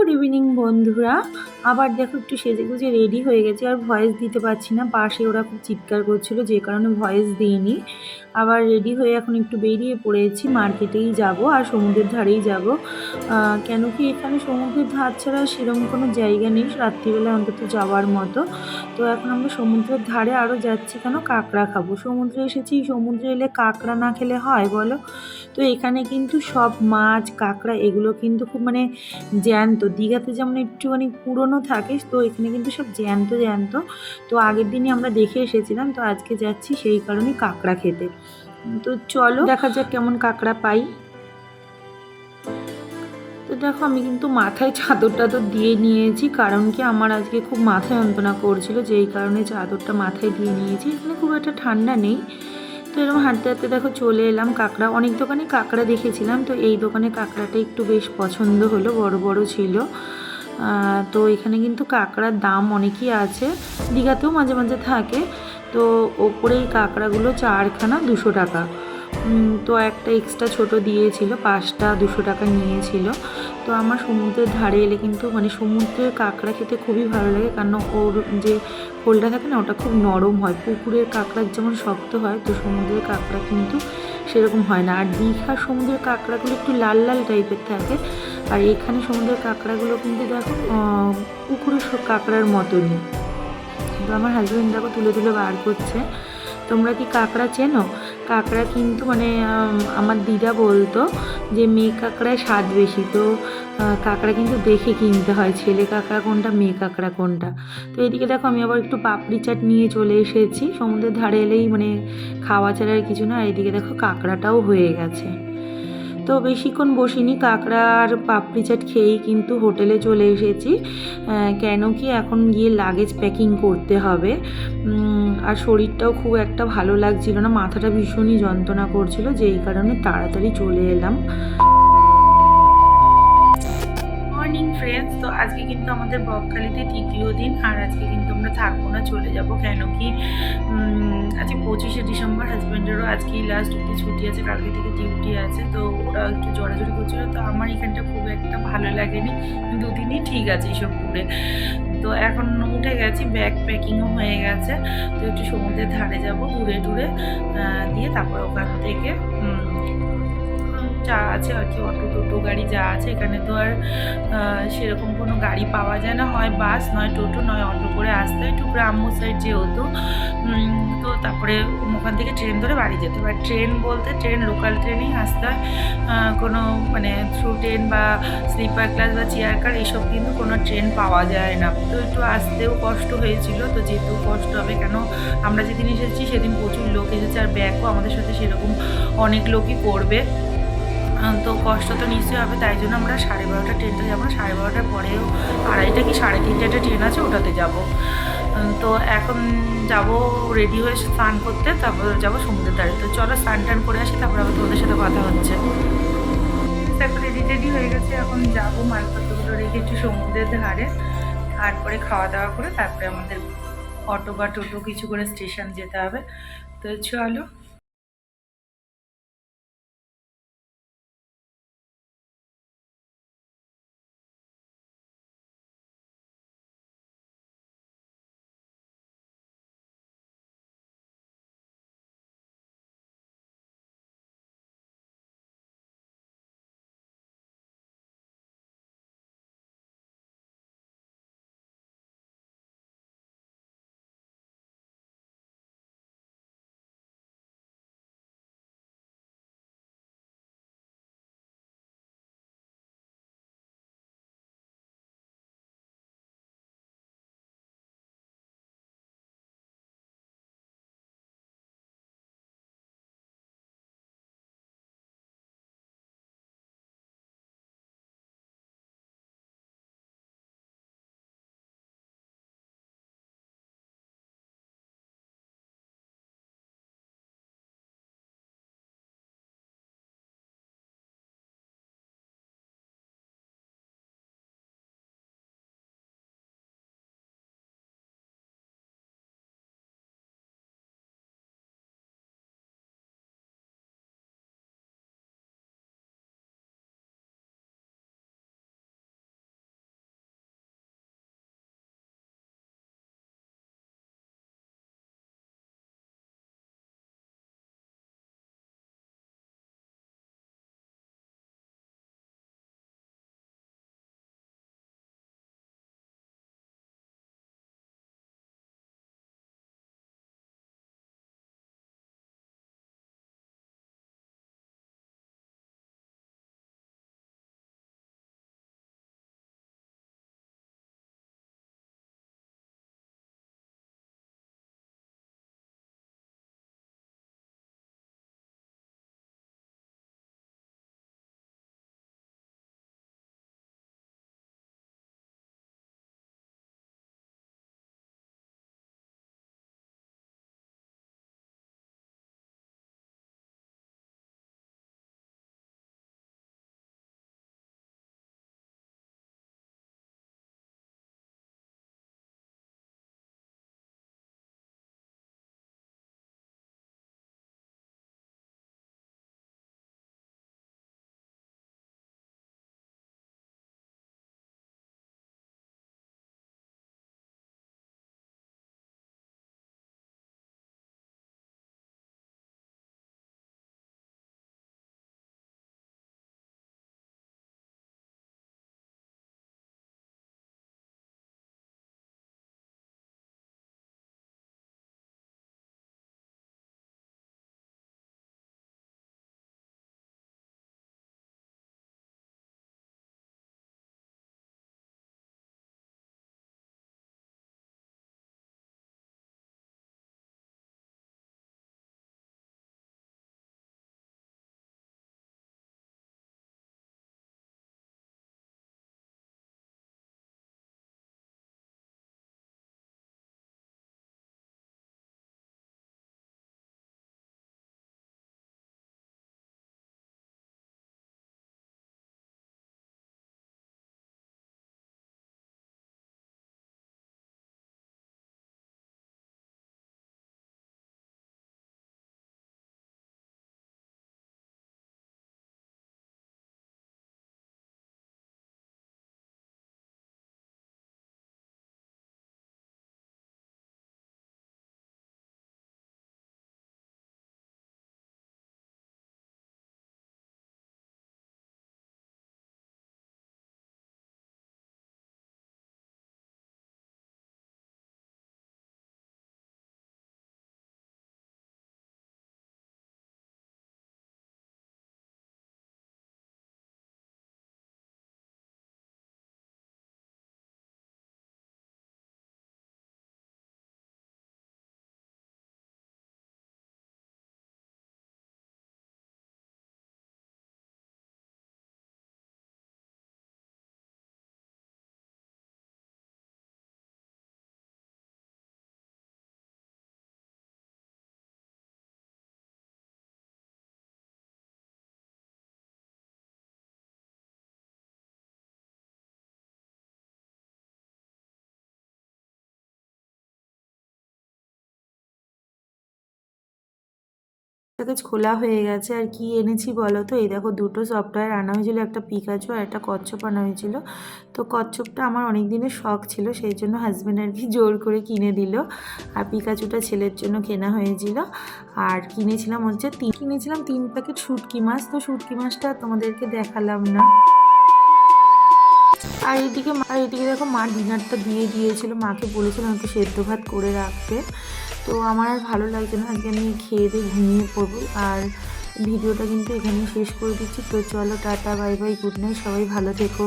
Good evening বন্ধুরা। আবার দেখো একটু সেজে গুজে রেডি হয়ে গেছে, আর ভয়েস দিতে পারছি না। পাশে ওরা খুব চিৎকার করছিল, যে কারণে ভয়েস দিইনি। আবার রেডি হয়ে এখন একটু বেরিয়ে পড়েছি মার্কেটেই যাব, আর সমুদ্রের ধারেই যাব। কেন কি এখানে সমুদ্রের ধার ছাড়া সেরকম কোনো জায়গা নেই রাত্রিবেলা অন্তত যাওয়ার মতো। তো এখন আমরা সমুদ্রের ধারে আরও যাচ্ছি, কেন কাঁকড়া খাব? সমুদ্রে এসেছি, সমুদ্রে এলে কাঁকড়া না খেলে হয়, বলো? তো এখানে কিন্তু সব মাছ, কাঁকড়া, এগুলো কিন্তু খুব মানে জ্যান্ত। দীঘাতে যেমন একটুখানি পুরনো থাকে তো এখানে কিন্তু সব জ্যান্ত জ্যান্ত। তো আগের দিনই আমরা দেখে এসেছিলাম, তো আজকে যাচ্ছি সেই কারণে কাঁকড়া খেতে। তো চলো দেখা যাক কেমন কাঁকড়া পাই। তো দেখো আমি কিন্তু মাথায় চাদর টাদর দিয়ে নিয়েছি, কারণ কি আমার আজকে খুব মাথায় যন্ত্রণা করছিল, যেই কারণে চাদরটা মাথায় দিয়ে নিয়েছি। এখানে খুব একটা ঠান্ডা নেই। তো এরকম হাঁটতে হাঁটতে দেখো চলে এলাম কাঁকড়া, অনেক দোকানে কাঁকড়া দেখেছিলাম, তো এই দোকানে কাঁকড়াটা একটু বেশ পছন্দ হলো, বড় বড় ছিল। তো এখানে কিন্তু কাঁকড়ার দাম অনেকই আছে। দীঘাতেও মাঝে মাঝে থাকে। তো ওপরেই কাঁকড়াগুলো চারখানা দুশো টাকা। তো একটা এক্সট্রা ছোট দিয়েছিল, পাঁচটা দুশো টাকা নিয়েছিল। তো আমার সমুদ্রের ধারে এলে কিন্তু মানে সমুদ্রের কাঁকড়া খেতে খুবই ভালো লাগে। কারণ ওর যে খোলটা থাকে না, ওটা খুব নরম হয়। পুকুরের কাঁকড়ার যেমন শক্ত হয়, তো সমুদ্রের কাঁকড়া কিন্তু সেরকম হয় না। আর দীঘার সমুদ্রের কাঁকড়াগুলো একটু লাল লাল টাইপের থাকে। আর এখানে সমুদ্রের কাঁকড়াগুলো কিন্তু দেখো পুকুরের কাঁকড়ার মতনই। তো আমার হাজব্যান্ড দেখো তুলে তুলে বার করছে। তোমরা কি কাঁকড়া চেনো? কাঁকড়া কিন্তু মানে আমার দিদা বলতো যে মেয়ে কাঁকড়ায় স্বাদ বেশি। তো কাঁকড়া কিন্তু দেখে কিনতে হয়, ছেলে কাঁকড়া কোনটা, মেয়ে কাঁকড়া কোনটা। তো এদিকে দেখো আমি আবার একটু পাপড়ি চাট নিয়ে চলে এসেছি। সমুদ্রের ধারে এলেই মানে খাওয়া ছাড়ার কিছু না, আর এদিকে দেখো কাঁকড়াটাও হয়ে গেছে। তো বেশিক্ষণ বসিনি, কাঁকড়া আর পাপড়ি চাট খেয়েই কিন্তু হোটেলে চলে এসেছি। কেন কি এখন গিয়ে লাগেজ প্যাকিং করতে হবে। আর শরীরটাও খুব একটা ভালো লাগছিল না, মাথাটা ভীষণই যন্ত্রণা করছিল, যেই কারণে তাড়াতাড়ি চলে এলাম। কিন্তু আমাদের বকখালিতে তৃতীয় দিন, আর আজকে কিন্তু আমরা থাকব না, চলে যাব কেন কি? আজকে পঁচিশে ডিসেম্বর, হাজব্যান্ডেরও আজকেই লাস্ট অব্দি ছুটি আছে, কালকে থেকে ডিউটি আছে, তো ওরা একটু জড়াজড়ি করছিল, তো আমার এখানটা খুব একটা ভালো লাগেনি, দুদিনই ঠিক আছে এইসব ঘুরে তো এখন উঠে গেছি ব্যাগ প্যাকিংও হয়ে গেছে, তো একটু সমুদ্রের ধারে যাব ঘুরে টুরে দিয়ে তারপর ওখান থেকে যা আছে আর কি, অটো, টোটো, গাড়ি যা আছে, এখানে তো আর সেরকম কোনো গাড়ি পাওয়া যায় না। হয় বাস, নয় টোটো, নয় অটো করে আসতে হয়। একটু গ্রাম্য সাইড যেহেতু তো। তারপরে ওখান থেকে ট্রেন ধরে বাড়ি যেতে হবে ট্রেন বলতে ট্রেন লোকাল ট্রেনেই আসতে হয়। কোনো মানে থ্রু ট্রেন বা স্লিপার ক্লাস বা চেয়ার কার এইসব কিন্তু কোনো ট্রেন পাওয়া যায় না। তো একটু আসতেও কষ্ট হয়েছিল। তো যেহেতু কষ্ট হবে, কেন আমরা যেদিন এসেছি, সেদিন প্রচুর লোক এসেছে। আর ব্যাগও আমাদের সাথে সেরকম অনেক লোকই করবে। তো কষ্ট তো নিশ্চয়ই হবে, তাই জন্য আমরা সাড়ে বারোটা ট্রেনটা যাব। না সাড়ে বারোটার পরেও আড়াইটা কি সাড়ে তিনটে একটা ট্রেন আছে, ওটাতে যাব। তো এখন যাব রেডি হয়ে স্নান করতে, তারপর যাব সমুদ্রের ধারে। তো চলো স্নান টান করে আসি, তারপর আবার তোমাদের সাথে কথা হচ্ছে। এখন রেডি টেডি হয়ে গেছে, এখন যাব মালপত্রগুলো রেখে একটু সমুদ্রের ধারে। তারপরে খাওয়া দাওয়া করে তারপরে আমাদের অটো বা টোটো কিছু করে স্টেশন যেতে হবে। তো চলো প্যাকেজ খোলা হয়ে গেছে, আর কি এনেছি বলো তো? এই দেখো দুটো সফটওয়্যার আনা হয়েছিল একটা পিকাচু আর একটা কচ্ছপ আনা হয়েছিল। তো কচ্ছপটা আমার অনেক দিনের শখ ছিল, সেই জন্য হাজব্যান্ড আর কি জোর করে কিনে দিল। আর পিকাচুটা ছেলের জন্য কেনা হয়েছিল। আর কিনেছিলাম হচ্ছে তিন, কিনেছিলাম তিন প্যাকেট শুটকি মাছ। তো শুটকি মাছটা তোমাদেরকে দেখালাম না। আর এদিকে মা এদিকে দেখো মা ডিনারটা দিয়ে দিয়েছিল, মাকে বলেছিলাম একটু সেদ্ধ ভাত করে রাখতে। তো আমার আর ভালো লাগছে না, আজকে আমি খেয়ে দিয়ে ঘুমিয়ে পড়ব। আর ভিডিওটা কিন্তু এখানেই শেষ করে দিচ্ছি। তো চলো tata, bye bye, good night, সবাই ভালো থেকো।